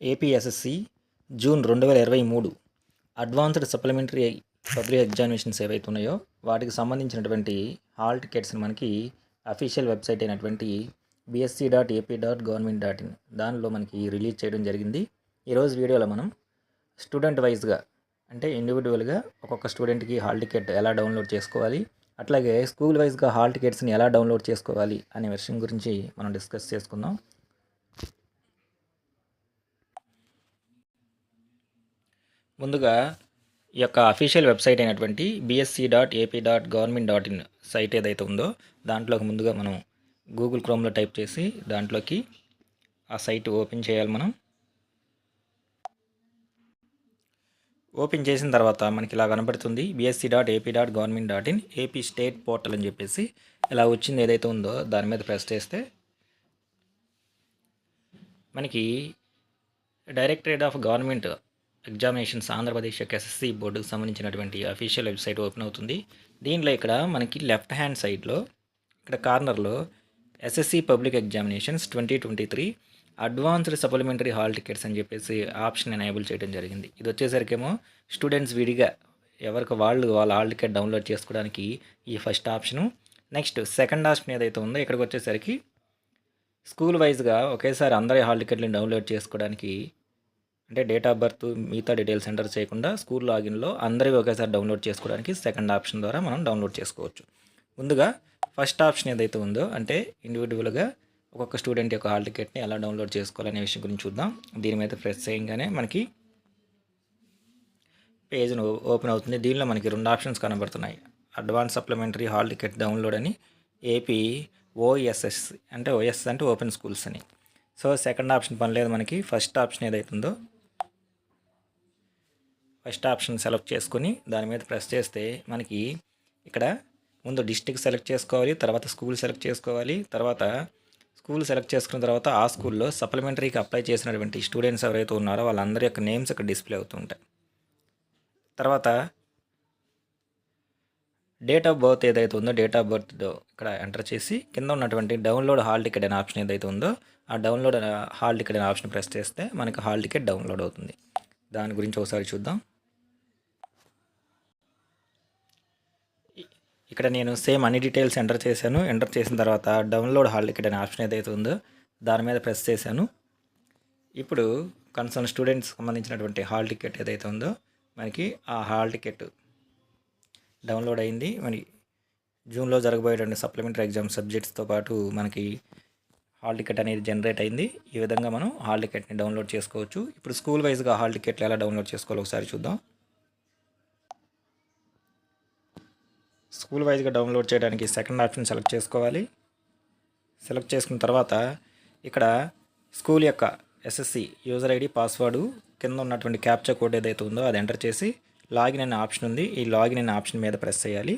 APSSC June రెండు వేల ఇరవై మూడు. అడ్వాన్స్డ్ సప్లిమెంటరీ పబ్లిక్ ఎగ్జామినేషన్స్ ఏవైతే ఉన్నాయో వాటికి సంబంధించినటువంటి హాల్ టికెట్స్ని మనకి అఫీషియల్ వెబ్సైట్ అయినటువంటి BSE dot AP dot government dot in దానిలో మనకి రిలీజ్ చేయడం జరిగింది. ఈరోజు వీడియోలో మనం స్టూడెంట్ వైజ్గా అంటే ఇండివిజువల్గా ఒక్కొక్క స్టూడెంట్కి హాల్ టికెట్ ఎలా డౌన్లోడ్ చేసుకోవాలి అట్లాగే స్కూల్ వైజ్గా హాల్ టికెట్స్ని ఎలా డౌన్లోడ్ చేసుకోవాలి అనే విషయం గురించి మనం డిస్కస్ చేసుకుందాం. ముందుగా ఈ యొక్క అఫీషియల్ వెబ్సైట్ అయినటువంటి BSE dot AP dot government dot in site ఏదైతే ఉందో దాంట్లోకి ముందుగా మనం గూగుల్ క్రోమ్లో టైప్ చేసి దాంట్లోకి ఆ సైట్ ఓపెన్ చేయాలి మనం. ఓపెన్ చేసిన తర్వాత మనకి ఇలా కనబడుతుంది BSE dot AP dot government dot in AP state portal అని చెప్పేసి ఇలా వచ్చింది ఏదైతే ఉందో దాని మీద ప్రెస్ చేస్తే మనకి directorate of government examinations Andhra Pradesh యొక్క ఎస్ఎస్సి బోర్డుకు సంబంధించినటువంటి అఫీషియల్ వెబ్సైట్ ఓపెన్ అవుతుంది. దీనిలో ఇక్కడ మనకి లెఫ్ట్ హ్యాండ్ సైడ్లో ఇక్కడ కార్నర్లో SSC public examinations twenty twenty three advanced supplementary hall tickets అని చెప్పేసి ఆప్షన్ ఎనేబుల్ చేయడం జరిగింది. ఇది వచ్చేసరికేమో స్టూడెంట్స్ విడిగా ఎవరికి వాళ్ళు వాళ్ళ హాల్ టికెట్ డౌన్లోడ్ చేసుకోవడానికి ఈ first option next second option ఏదైతే ఉందో ఇక్కడికి వచ్చేసరికి స్కూల్ వైజ్గా ఒకేసారి అందరి హాల్ టికెట్లను డౌన్లోడ్ చేసుకోవడానికి అంటే డేట్ ఆఫ్ బర్త్ మిగతా డీటెయిల్స్ ఎంటర్ చేయకుండా స్కూల్ లాగిన్లో అందరివి ఒకేసారి డౌన్లోడ్ చేసుకోవడానికి సెకండ్ ఆప్షన్ ద్వారా మనం డౌన్లోడ్ చేసుకోవచ్చు. ముందుగా ఫస్ట్ ఆప్షన్ ఏదైతే ఉందో అంటే ఇండివిజువల్గా ఒక్కొక్క స్టూడెంట్ యొక్క హాల్ టికెట్ని ఎలా డౌన్లోడ్ చేసుకోవాలనే విషయం గురించి చూద్దాం. దీని మీద ప్రెస్ చేయగానే మనకి పేజ్ ఓపెన్ అవుతుంది. దీనిలో మనకి రెండు ఆప్షన్స్ కనబడుతున్నాయి. Advance supplementary hall ticket download అని ఏపీ ఓఎస్ఎస్ అంటే ఓఎస్ అంటే ఓపెన్ స్కూల్స్ అని. సో సెకండ్ ఆప్షన్ పని లేదు మనకి. ఫస్ట్ ఆప్షన్ ఏదైతుందో ఫస్ట్ ఆప్షన్ సెలెక్ట్ చేసుకొని దాని మీద ప్రెస్ చేస్తే మనకి ఇక్కడ ముందు డిస్టిక్ సెలెక్ట్ చేసుకోవాలి తర్వాత స్కూల్ సెలెక్ట్ చేసుకోవాలి తర్వాత స్కూల్ సెలెక్ట్ చేసుకున్న తర్వాత ఆ స్కూల్లో సప్లిమెంటరీకి అప్లై చేసినటువంటి స్టూడెంట్స్ ఎవరైతే ఉన్నారో వాళ్ళందరి యొక్క నేమ్స్ ఇక్కడ డిస్ప్లే అవుతుంటాయి తర్వాత డేట్ ఆఫ్ బర్త్ ఏదైతే ఉందో డేట్ ఆఫ్ బర్త్ ఇక్కడ ఎంటర్ చేసి కింద ఉన్నటువంటి డౌన్లోడ్ హాల్ టికెట్ అనే ఆప్షన్ ఏదైతే ఉందో ఆ డౌన్లోడ్ హాల్ టికెట్ అనే ఆప్షన్ ప్రెస్ చేస్తే మనకి హాల్ టికెట్ డౌన్లోడ్ అవుతుంది. దాని గురించి ఒకసారి చూద్దాం. ఇక్కడ నేను సేమ్ అన్ని డీటెయిల్స్ ఎంటర్ చేశాను. ఎంటర్ చేసిన తర్వాత డౌన్లోడ్ హాల్ టికెట్ అనే ఆప్షన్ ఏదైతే ఉందో దాని మీద ప్రెస్ చేశాను. ఇప్పుడు కన్సర్న్ స్టూడెంట్స్ సంబంధించినటువంటి హాల్ టికెట్ ఏదైతే ఉందో మనకి ఆ హాల్ టికెట్ డౌన్లోడ్ అయింది. మరి జూన్లో జరగబోయేటువంటి సప్లిమెంటరీ ఎగ్జామ్ సబ్జెక్ట్స్తో పాటు మనకి హాల్ టికెట్ అనేది జనరేట్ అయింది. ఈ విధంగా మనం హాల్ టికెట్ని డౌన్లోడ్ చేసుకోవచ్చు. ఇప్పుడు స్కూల్ వైజ్గా హాల్ టికెట్లు ఎలా డౌన్లోడ్ చేసుకోవాలో ఒకసారి చూద్దాం. స్కూల్ వైజ్గా డౌన్లోడ్ చేయడానికి సెకండ్ ఆప్షన్ సెలెక్ట్ చేసుకోవాలి. సెలెక్ట్ చేసుకున్న తర్వాత ఇక్కడ స్కూల్ యొక్క ఎస్ఎస్సి యూజర్ ఐడి పాస్వర్డ్ కింద ఉన్నటువంటి క్యాప్చర్ కోడ్ ఏదైతే ఉందో అది ఎంటర్ చేసి లాగిన్ అనే ఆప్షన్ ఉంది. ఈ లాగిన్ అనే ఆప్షన్ మీద ప్రెస్ చేయాలి.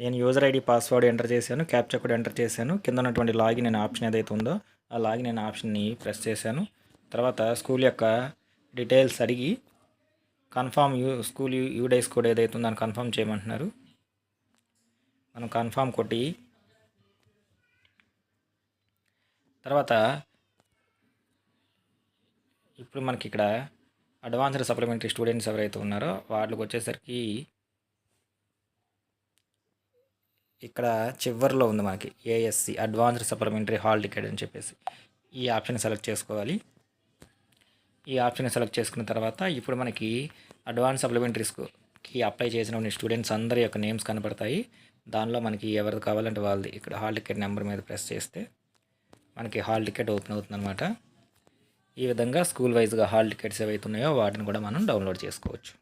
నేను యూజర్ ఐడి పాస్వర్డ్ ఎంటర్ చేశాను క్యాప్చర్ కోడ్ ఎంటర్ చేశాను. కింద ఉన్నటువంటి లాగిన్ అనే ఆప్షన్ ఏదైతే ఉందో ఆ లాగిన్ అనే ఆప్షన్ని ప్రెస్ చేశాను. తర్వాత స్కూల్ యొక్క డీటెయిల్స్ అడిగి confirm you school UDISE code ఏదైతే ఉందో దాన్ని కన్ఫామ్ చేయమంటున్నారు. మనం కన్ఫామ్ కొట్టి తర్వాత ఇప్పుడు మనకి ఇక్కడ అడ్వాన్స్డ్ సప్లిమెంటరీ స్టూడెంట్స్ ఎవరైతే ఉన్నారో వాళ్ళకి వచ్చేసరికి ఇక్కడ చివరిలో ఉంది మనకి SSC advanced supplementary hall ticket అని చెప్పేసి. ఈ ఆప్షన్ సెలెక్ట్ చేసుకోవాలి. ఈ ఆప్షన్ సెలెక్ట్ చేసుకున్న తర్వాత ఇప్పుడు మనకి అడ్వాన్స్ సప్లిమెంటరీస్కి అప్లై చేసిన స్టూడెంట్స్ అందరి యొక్క నేమ్స్ కనబడతాయి దానిలో మనకి ఎవరిది కావాలంటే వాళ్ళది. ఇక్కడ హాల్ టికెట్ నెంబర్ మీద ప్రెస్ చేస్తే మనకి హాల్ టికెట్ ఓపెన్ అవుతుందన్నమాట. ఈ విధంగా స్కూల్ వైజ్గా హాల్ టికెట్స్ ఏవైతే ఉన్నాయో వాటిని కూడా మనం డౌన్లోడ్ చేసుకోవచ్చు.